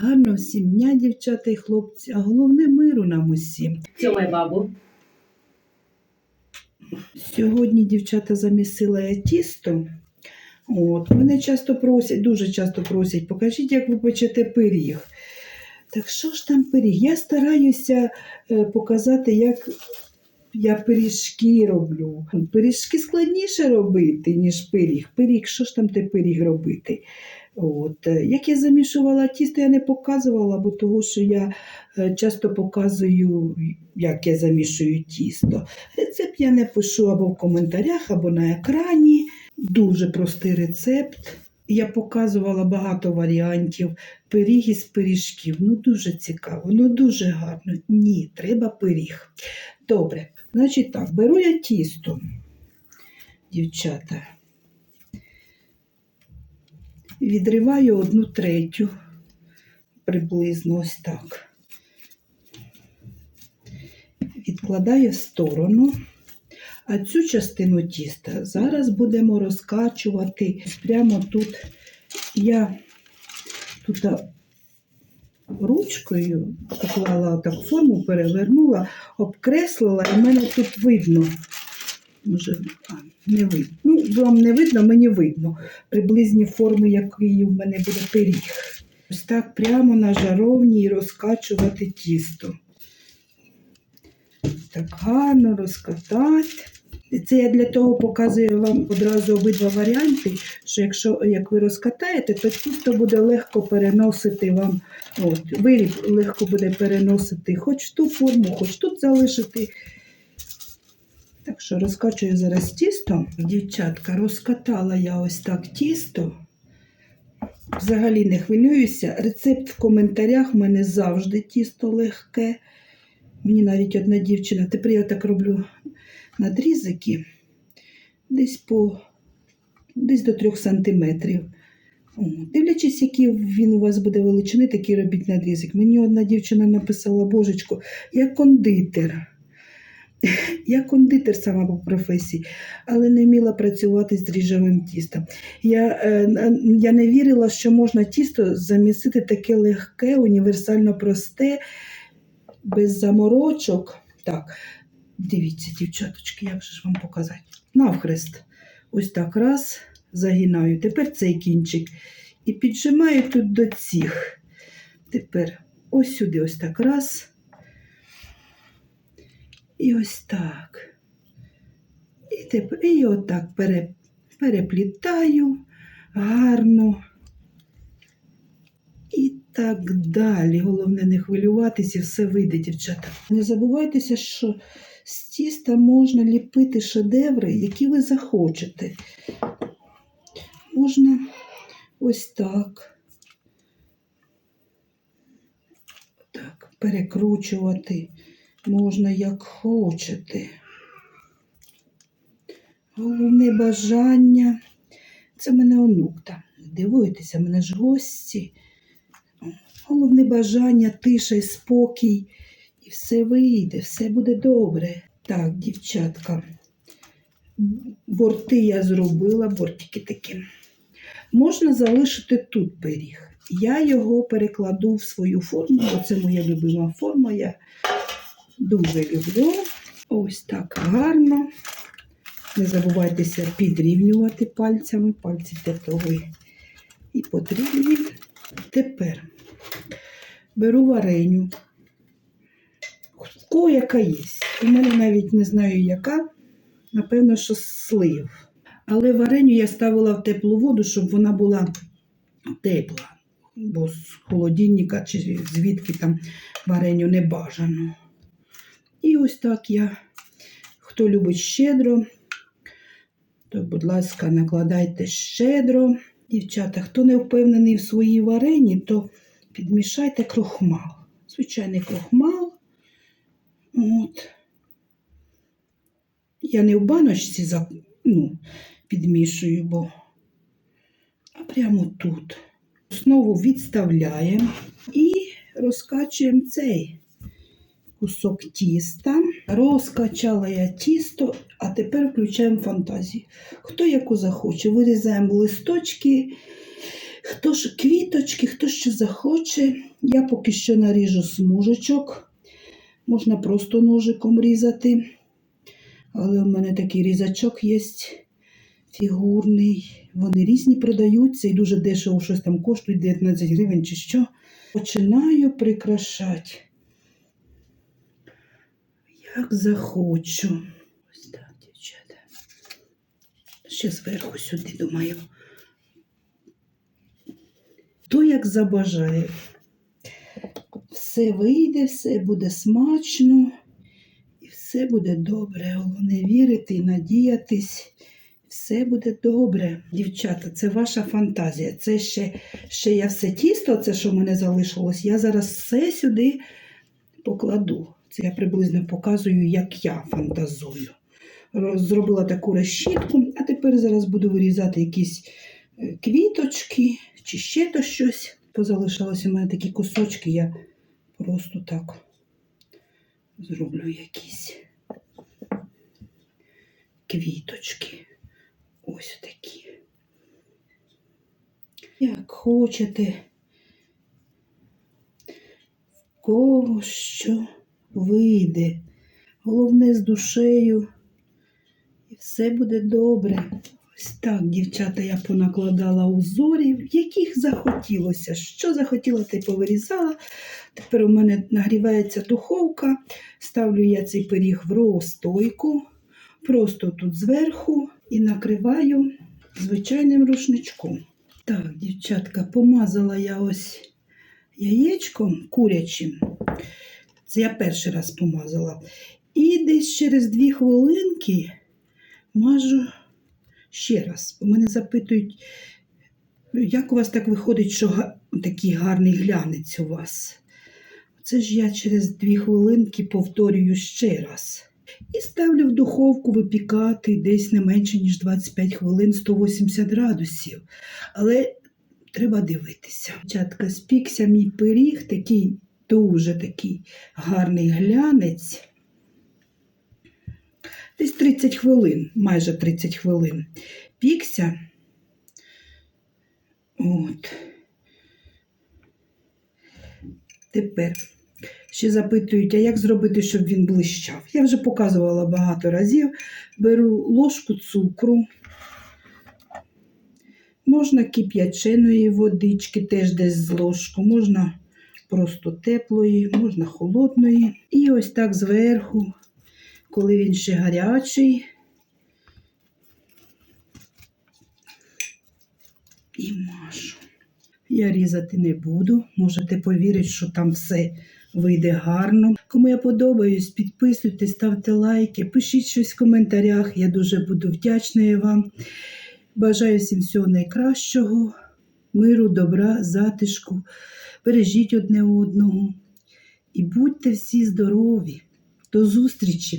Гарно всім дня, дівчата і хлопці, а головне миру нам усім. Цьомай бабу. Сьогодні дівчата замісила я тісто. От, мене часто просять, дуже часто просять, покажіть, як ви печете пиріг. Так що ж там пиріг? Я стараюся е, показати, як я пиріжки роблю. Пиріжки складніше робити, ніж пиріг. Пиріг, що ж там те пиріг робити? От. Як я замішувала тісто, я не показувала, бо того, що я е, часто показую, як я замішую тісто. Рецепт я не пишу або в коментарях, або на екрані. Дуже простий рецепт. Я показувала багато варіантів пиріг із пиріжків. Ну дуже цікаво, ну дуже гарно. Ні, треба пиріг. Добре, значить так, беру я тісто, дівчата. Відриваю одну третю, приблизно ось так. Відкладаю в сторону. А цю частину тіста зараз будемо розкачувати прямо тут. Я тут ручкою поклала так форму, перевернула, обкреслила, і в мене тут видно. Може, а, не видно. Ну, вам не видно, мені видно. Приблизні форми, який в мене буде пиріг. Ось так прямо на жаровні розкачувати тісто. Так гарно розкатати. Це я для того показую вам одразу обидва варіанти, що якщо як ви розкатаєте, то тісто буде легко переносити вам, от, виріб легко буде переносити хоч ту форму, хоч тут залишити. Так що розкачую зараз тісто. Дівчатка, розкатала я ось так тісто. Взагалі не хвилююся. Рецепт в коментарях в мене завжди тісто легке. Мені навіть одна дівчина, тепер я так роблю надрізики десь по десь до 3 сантиметрів. Дивлячись, який він у вас буде величини, такий робіть надрізик. Мені одна дівчина написала, божечко, я кондитер. Я кондитер сама по професії, але не вміла працювати з дріжджовим тістом. Я, е, я не вірила, що можна тісто замісити таке легке, універсально просте, без заморочок. Так, дивіться, дівчаточки, як же ж вам показати? Навхрест. Ось так раз, загинаю. Тепер цей кінчик. І піджимаю тут до цих. Тепер ось сюди, ось так раз. І ось так. І тепер і отак пере, переплітаю гарно. І так далі. Головне не хвилюватися, все вийде, дівчата. Не забувайтеся, що з тіста можна ліпити шедеври, які ви захочете. Можна ось так. Так, перекручувати можна як хочете. Головне бажання. Це мене онук там. Не Дивуйтеся, мене ж гості. Головне бажання, тиша і спокій. І все вийде, все буде добре. Так, дівчатка. Борти я зробила, бортики такі. Можна залишити тут пиріг. Я його перекладу в свою форму, бо це моя любима форма. Я дуже люблю. Ось так гарно. Не забувайтеся підрівнювати пальцями. Пальці того і- потрібні. Тепер беру вареню. Кого яка є. У мене навіть не знаю, яка. Напевно, що слив. Але вареню я ставила в теплу воду, щоб вона була тепла. Бо з холодильника чи звідки там вареню не бажано. І ось так я, хто любить щедро, то, будь ласка, накладайте щедро. Дівчата, хто не впевнений в своїй варені, то підмішайте крохмал. Звичайний крохмал. От. Я не в баночці за, ну, підмішую, бо а прямо тут. Знову відставляємо і розкачуємо цей кусок тіста. Розкачала я тісто, а тепер включаємо фантазію. Хто яку захоче, вирізаємо листочки, Хто ж квіточки, хто що захоче, я поки що наріжу смужечок. Можна просто ножиком різати. Але у мене такий різачок є фігурний. Вони різні продаються і дуже дешево щось там коштують 19 гривень чи що. Починаю прикрашати. Як захочу. Ось так, дівчата. Ще зверху сюди, думаю. То як забажає. Все вийде, все буде смачно і все буде добре. Головне вірити і надіятись. Все буде добре. Дівчата, це ваша фантазія. Це ще, ще я все тісто, це що в мене залишилось, я зараз все сюди покладу. Це я приблизно показую, як я фантазую. Зробила таку решітку, а тепер зараз буду вирізати якісь е, квіточки чи ще то щось. Позалишалося у мене такі кусочки, я просто так зроблю якісь квіточки. Ось такі. Як хочете, в кого що вийде. Головне з душею. І все буде добре. Ось так, дівчата, я понакладала узорів, яких захотілося. Що захотіла, те повирізала. Тепер у мене нагрівається духовка. Ставлю я цей пиріг в розстойку, просто тут зверху і накриваю звичайним рушничком. Так, дівчатка, помазала я ось яєчком курячим. Це я перший раз помазала. І десь через дві хвилинки мажу ще раз. Мене запитують, як у вас так виходить, що такий гарний глянець у вас. Це ж я через дві хвилинки повторюю ще раз. І ставлю в духовку випікати десь не менше, ніж 25 хвилин 180 градусів. Але треба дивитися. Чатка, спікся мій пиріг, такий дуже такий гарний глянець. Десь 30 хвилин, майже 30 хвилин. Пікся. От. Тепер ще запитують, а як зробити, щоб він блищав? Я вже показувала багато разів. Беру ложку цукру. Можна кип'яченої водички, теж десь з ложку, можна просто теплої, можна холодної. І ось так зверху, коли він ще гарячий. І машу. Я різати не буду. Можете повірити, що там все вийде гарно. Кому я подобаюсь, підписуйтесь, ставте лайки, пишіть щось в коментарях. Я дуже буду вдячна вам. Бажаю всім всього найкращого, миру, добра, затишку. Бережіть одне одного. І будьте всі здорові. До зустрічі!